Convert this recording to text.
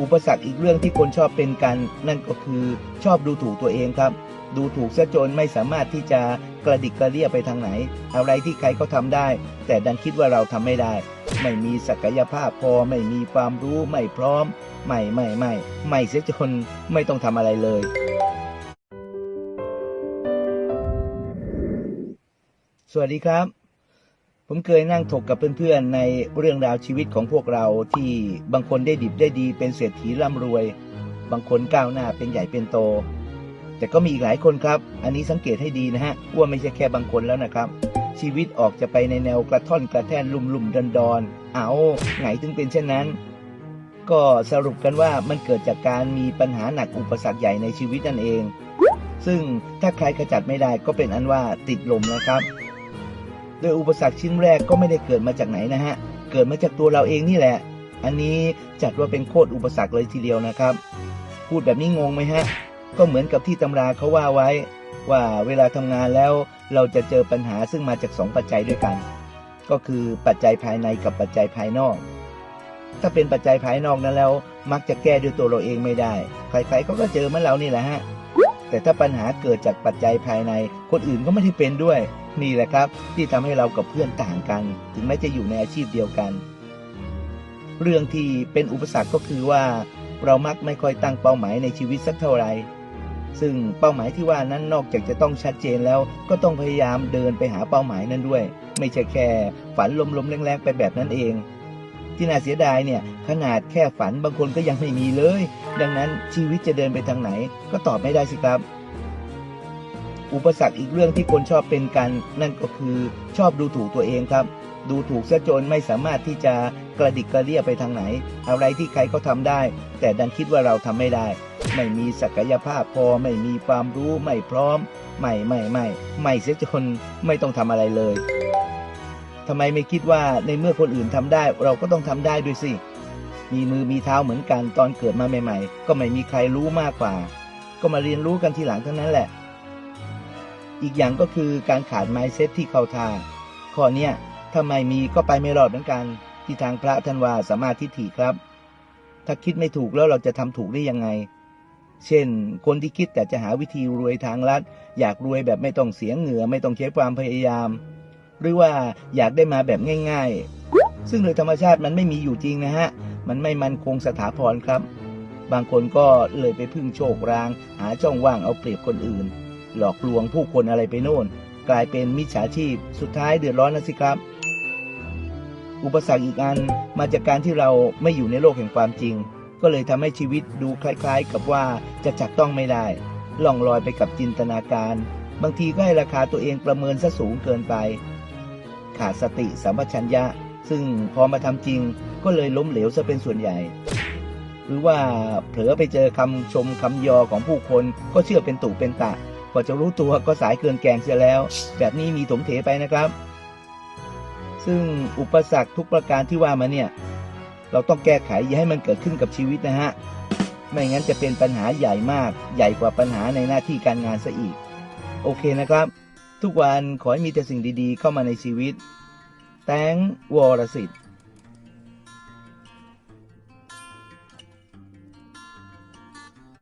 อุปสรรคอีกเรื่องที่คนชอบเป็นกัน นั่นก็คือชอบดูถูกตัวเองครับ ดูถูกซะจนไม่สามารถที่จะกระดิกกระเลี่ยไปทางไหน อะไรที่ใครก็ทำได้ แต่ดันคิดว่าเราทำไม่ได้ ไม่มีศักยภาพพอไม่มีความรู้ไม่พร้อม ไม่ไม่ไม่ไม่เสียจนไม่ต้องทำอะไรเลยสวัสดีครับ ผมเคยนั่งถกกับเพื่อนๆในเรื่องราวชีวิตของพวกเราที่บางคนได้ดิบได้ดีเป็นเศรษฐีร่ำรวย บางคนก้าวหน้าเป็นใหญ่เป็นโต แต่ก็มีอีกหลายคนครับ อันนี้สังเกตให้ดีนะฮะว่าไม่ใช่แค่บางคนแล้วนะครับ ชีวิตออกจะไปในแนวกระท่อนกระแท่นลุ่มลุ่มดอนดอนๆเอาไงถึงเป็นเช่นนั้น ก็สรุปกันว่ามันเกิดจากการมีปัญหาหนักอุปสรรคใหญ่ในชีวิตนั่นเอง ซึ่งถ้าใครขจัดไม่ได้ก็เป็นอันว่าติดลมนะครับ โดยอุปสรรคชิ้นแรกก็ไม่ได้เกิดมาจากไหนนะฮะ เกิดมาจากตัวเราเองนี่แหละ อันนี้จัดว่าเป็นโคตรอุปสรรคเลยทีเดียวนะครับ พูดแบบนี้งงไหมฮะ ก็เหมือนกับที่ตำราเขาว่าไว้ ว่าเวลาทำงานแล้วเราจะเจอปัญหาซึ่งมาจากสองปัจจัยด้วยกัน ก็คือปัจจัยภายในกับปัจจัยภายนอก ถ้าเป็นปัจจัยภายนอกนั้นแล้ว มักจะแก้ด้วยตัวเราเองไม่ได้ ใครๆเขาก็เจอเหมือนเรานี่แหละฮะ แต่ถ้าปัญหาเกิดจากปัจจัยภายใน คนอื่นก็ไม่ได้เป็นด้วย นี่แหละครับที่ทำให้เรากับเพื่อนต่างกัน ถึงแม้จะอยู่ในอาชีพเดียวกัน เรื่องที่เป็นอุปสรรคก็คือว่า เรามักไม่ค่อยตั้งเป้าหมายในชีวิตสักเท่าไหร่ซึ่งเป้าหมายที่ว่านั้นนอกจากจะต้องชัดเจนแล้ว ก็ต้องพยายามเดินไปหาเป้าหมายนั้นด้วย ไม่ใช่แค่ฝันลมๆแรงๆไปแบบนั้นเอง ที่น่าเสียดายเนี่ยขนาดแค่ฝันบางคนก็ยังไม่มีเลย ดังนั้นชีวิตจะเดินไปทางไหนก็ตอบไม่ได้สิครับ อุปสรรคอีกเรื่องที่คนชอบเป็นกันนั่นก็คือชอบดูถูกตัวเองครับ ดูถูกซะจนไม่สามารถที่จะกระดิกกระเลี่ยไปทางไหน อะไรที่ใครก็ทำได้ แต่ดันคิดว่าเราทำไม่ได้ ไม่มีศักยภาพพอไม่มีความรู้ไม่พร้อม ไม่ไม่ไม่ไม่เสียจนไม่ต้องทำอะไรเลยทำไมไม่คิดว่าในเมื่อคนอื่นทำได้ เราก็ต้องทำได้ด้วยสิมีมือมีเท้าเหมือนกันตอนเกิดมาใหม่ ๆ ก็ไม่มีใครรู้มากกว่า ก็มาเรียนรู้กันทีหลังเท่านั้นแหละ อีกอย่างก็คือการขาดไม้เซตที่เข้าทาข้อเนี้ยถ้าไม่มีก็ไปไม่รอดเหมือนกัน ที่ทางพระท่านว่าสามารถทิฏฐิครับ ถ้าคิดไม่ถูกแล้วเราจะทำถูกได้ยังไง เช่น คนที่คิดแต่จะหาวิธีรวยทางลัดอยากรวยแบบไม่ต้องเสียเหงื่อไม่ต้องใช้ความพยายาม หรือว่าอยากได้มาแบบง่าย ๆ ซึ่งโดยธรรมชาติมันไม่มีอยู่จริงนะฮะ มันไม่มันคงสถาพรครับ บางคนก็เลยไปพึ่งโชคราง หาช่องว่างเอาเปรียบคนอื่น หลอกลวงผู้คนอะไรไปโน่น กลายเป็นมิจฉาชีพ สุดท้ายเดือดร้อนนะสิครับ อุปสรรคอีกอันมาจากการที่เราไม่อยู่ในโลกแห่งความจริง ก็เลยทำให้ชีวิตดูคล้ายๆ กับว่าจะจับต้องไม่ได้ล่องลอยไปกับจินตนาการ บางทีก็ให้ราคาตัวเองประเมินซะสูงเกินไป ขาดสติสัมปชัญญะ ซึ่งพอมาทำจริงก็เลยล้มเหลวซะเป็นส่วนใหญ่หรือว่าเผลอไปเจอคำชมคำยอของผู้คนก็เชื่อเป็นตู่เป็นตะ กว่าจะรู้ตัวก็สายเกินแกงเสียแล้ว แบบนี้มีถมเถไปนะครับ ซึ่งอุปสรรคทุกประการที่ว่ามาเนี่ย เราต้องแก้ไขอย่าให้มันเกิดขึ้นกับชีวิตนะฮะ ไม่งั้นจะเป็นปัญหาใหญ่มาก ใหญ่กว่าปัญหาในหน้าที่การงานซะอีก โอเคนะครับ ทุกวันขอให้มีแต่สิ่งดีๆ เข้ามาในชีวิต แตงวรสิทธิ์